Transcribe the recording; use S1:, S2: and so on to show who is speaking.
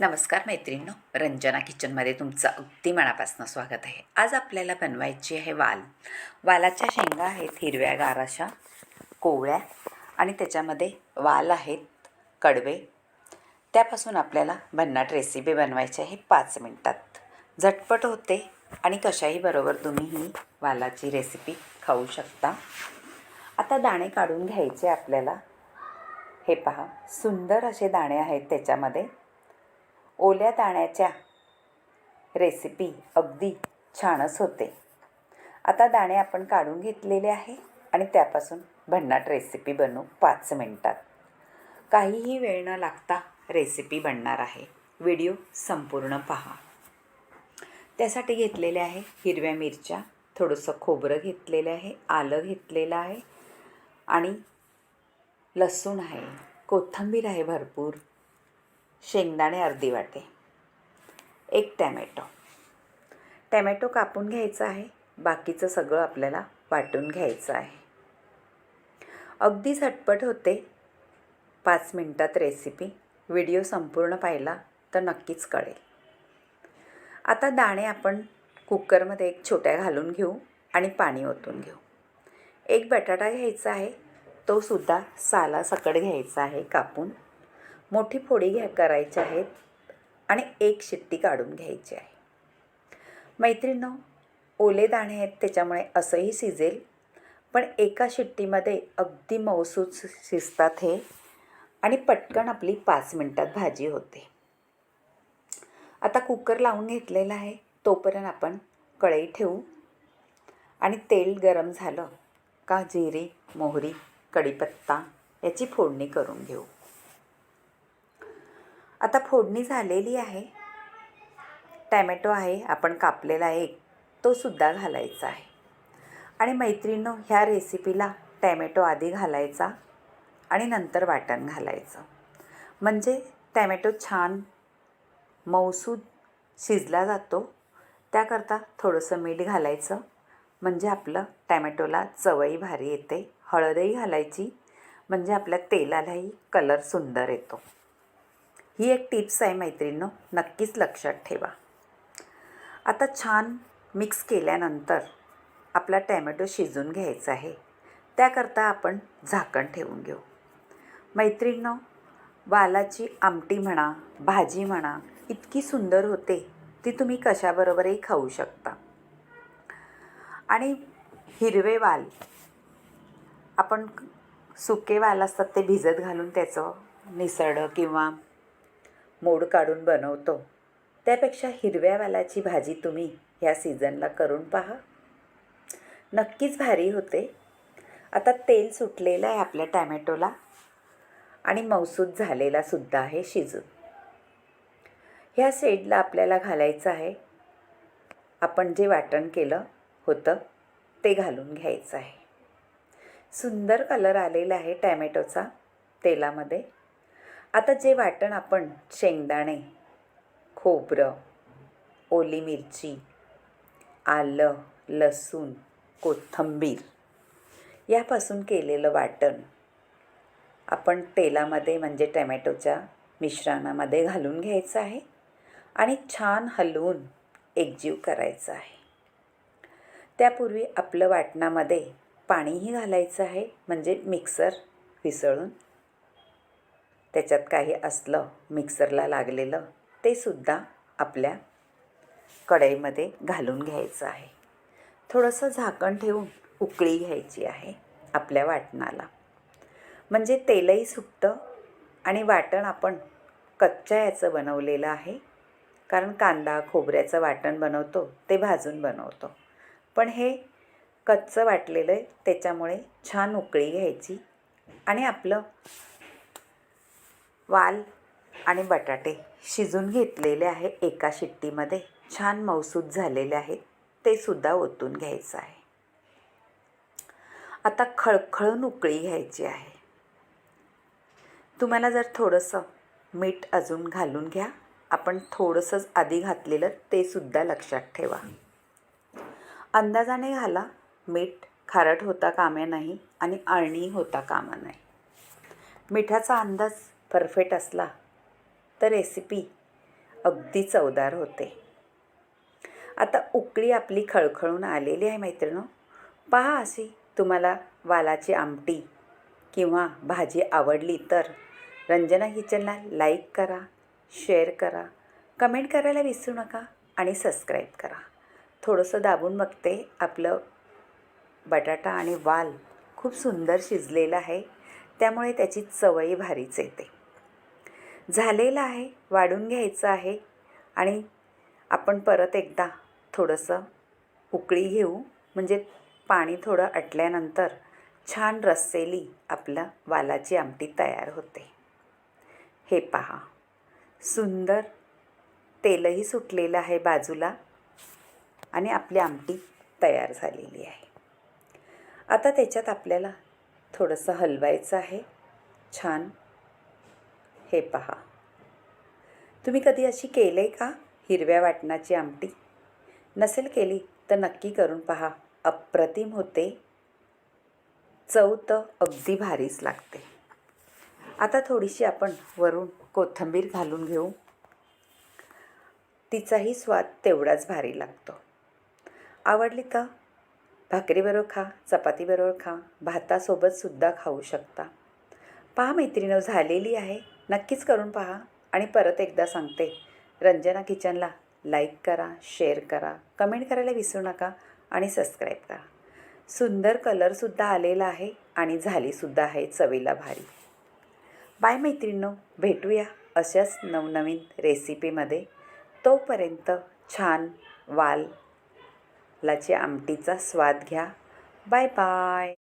S1: नमस्कार मैत्रिणींनो रंजना किचनमध्ये तुमचं अगदी मनापासून स्वागत आहे. आज आपल्याला बनवायची आहे वाल. वालाच्या शेंगा आहेत हिरव्या अशा कोवळ्या आणि त्याच्यामध्ये वाल आहेत कडवे. त्यापासून आपल्याला भन्नाट रेसिपी बनवायची आहे पाच मिनटात. झटपट होते आणि कशाही बरोबर तुम्ही ही वालाची रेसिपी खाऊ शकता. आता दाणे काढून घ्यायचे आपल्याला. हे पहा सुंदर असे दाणे आहेत त्याच्यामध्ये. ओल्या दाण्याच्या रेसिपी अगदी छानच होते. आता दाणे आपण काढून घेतलेले आहे आणि त्यापासून भन्नाट रेसिपी बनवू पाच मिनटात. काहीही वेळ न लागता रेसिपी बनणार आहे. व्हिडिओ संपूर्ण पहा. त्यासाठी घेतलेले आहे हिरव्या मिरच्या थोडंसं खोबरं घेतलेलं आहे आलं घेतलेलं आहे आणि लसूण आहे. कोथिंबीर आहे भरपूर. शेंगदाणे अर्धी वाटे एक टॅमॅटो. टॅमॅटो कापून घ्यायचा आहे. बाकीचं सगळं आपल्याला वाटून घ्यायचं आहे. अगदी झटपट होते. पाच मिनटात रेसिपी व्हिडिओ संपूर्ण पाहिला तर नक्कीच कळेल. आता दाणे आपण कुकरमध्ये एक छोट्या घालून घेऊ आणि पाणी ओतून घेऊ. एक बटाटा घ्यायचा आहे. तो सुद्धा घ्यायचा आहे कापून. मोठी फोडी घ्या करायची आहेत आणि एक शिट्टी काढून घ्यायची आहे. मैत्रिणींनो ओले दाणे आहेत त्याच्यामुळे असंही शिजेल पण एका शिट्टीमध्ये अगदी मौसूद शिजतात हे आणि पटकन आपली पाच मिनटात भाजी होते. आता कुकर लावून घेतलेला आहे तोपर्यंत आपण कढई ठेवू आणि तेल गरम झालं का जिरे मोहरी कढीपत्ता याची फोडणी करून घेऊ. आता फोडणी झालेली आहे. टॅमॅटो आहे आपण कापलेला आहे तो सुद्धा घालायचा आहे. आणि मैत्रिणींनो ह्या रेसिपीला टॅमॅटो आधी घालायचा आणि नंतर वाटण घालायचं. म्हणजे टॅमॅटो छान मौसूद शिजला जातो. त्याकरता थोडंसं मीठ घालायचं. म्हणजे आपलं टॅमॅटोला चवही भारी येते. हळदही घालायची. म्हणजे आपल्या तेलालाही कलर सुंदर येतो. ही एक टिप्स आहे मैत्रिणींनो. नक्कीच लक्षात ठेवा. आता छान मिक्स केल्यानंतर आपला टॅमॅटो शिजून घ्यायचा आहे. त्याकरता आपण झाकण ठेवून घेऊ. मैत्रिणींनो वालाची आमटी म्हणा भाजी म्हणा इतकी सुंदर होते ती तुम्ही कशाबरोबरही खाऊ शकता. आणि हिरवे वाल आपण सुके वाल असतात ते भिजत घालून त्याचं निसरडं किंवा मोड काढून बनवतो. त्यापेक्षा हिरव्या वालाची भाजी तुम्ही ह्या सीझनला करून पहा. नक्कीच भारी होते. आता तेल सुटलेलं आहे आपल्या टॅमॅटोला आणि मौसूद झालेला सुद्धा आहे शिजून. ह्या सेडला आपल्याला घालायचं आहे. आपण जे वाटण केलं होतं ते घालून घ्यायचं आहे. सुंदर कलर आलेला आहे टॅमॅटोचा तेलामध्ये. आता जे वाटण आपण शेंगदाणे खोबरं ओली मिरची आलं लसूण कोथिंबीर यापासून केलेलं वाटण आपण तेलामध्ये म्हणजे टमॅटोच्या मिश्रणामध्ये घालून घ्यायचं आहे आणि छान हलवून एकजीव करायचं आहे. त्यापूर्वी आपलं वाटणामध्ये पाणीही घालायचं आहे म्हणजे मिक्सर विसळून त्याच्यात काही असलं मिक्सरला लागलेलं ते सुद्धा आपल्या कढईमध्ये घालून घ्यायचं आहे. थोडंसं झाकण ठेवून उकळी घ्यायची आहे आपल्या वाटणाला. म्हणजे तेलही सुटतं आणि वाटण आपण कच्च्या याचं बनवलेलं आहे. कारण कांदा खोबऱ्याचं वाटण बनवतो ते भाजून बनवतो. पण हे कच्चं वाटलेलं आहे त्याच्यामुळे छान उकळी घ्यायची आणि आपलं वाल आणि बटाटे शिजून घेतलेले आहे एका शिट्टीमध्ये. छान मौसूद झालेले आहेत ते सुद्धा ओतून घ्यायचं आहे. आता खळखळून उकळी घ्यायची आहे. तुम्हाला जर थोडंसं मीठ अजून घालून घ्या. आपण थोडंसंच आधी घातलेलं ते सुद्धा लक्षात ठेवा. अंदाजाने घाला. मीठ खारट होता कामे नाही आणि अळणी होता कामा नाही. मिठाचा अंदाज परफेक्ट असला तर रेसिपी अगदी चवदार होते. आता उकळी आपली खळखळून आलेली आहे मैत्रिणो. पहा अशी तुम्हाला वालाची आमटी किंवा भाजी आवडली तर रंजना किचनला लाईक करा शेअर करा कमेंट करायला विसरू नका आणि सबस्क्राईब करा. थोडंसं दाबून बघते आपलं बटाटा आणि वाल खूप सुंदर शिजलेलं आहे त्यामुळे त्याची चवही भारीच येते. झालेलं आहे वाढून घ्यायचं आहे आणि आपण परत एकदा थोडंसं उकळी घेऊ. म्हणजे पाणी थोडं आटल्यानंतर छान रस्सेली आपलं वालाची आमटी तयार होते. हे पहा. सुंदर तेलही सुटलेलं आहे बाजूला आणि आपली आमटी तयार झालेली आहे. आता त्याच्यात आपल्याला थोडंसं हलवायचं आहे. छान हे पहा. तुम्ही कधी अशी केलं आहे का हिरव्या वाटणाची आमटी? नसेल केली तर नक्की करून पहा. अप्रतिम होते. चव तर अगदी भारीच लागते. आता थोडीशी आपण वरून कोथिंबीर घालून घेऊ. तिचाही स्वाद तेवढाच भारी लागतो. आवडली तर भाकरीबरोबर खा चपातीबरोबर खा भातासोबतसुद्धा खाऊ शकता. पहा मैत्रिणं झालेली आहे. नक्कीच करून पहा आणि परत एकदा सांगते. रंजना किचनला लाईक करा शेअर करा कमेंट करायला विसरू नका आणि सबस्क्राईब करा. सुंदर कलरसुद्धा आलेला आहे आणि झालीसुद्धा आहे चवीला भारी. बाय मैत्रिणो भेटूया अशाच नवनवीन रेसिपीमध्ये तोपर्यंत छान वाल लाची आमटीचा स्वाद घ्या. Bye bye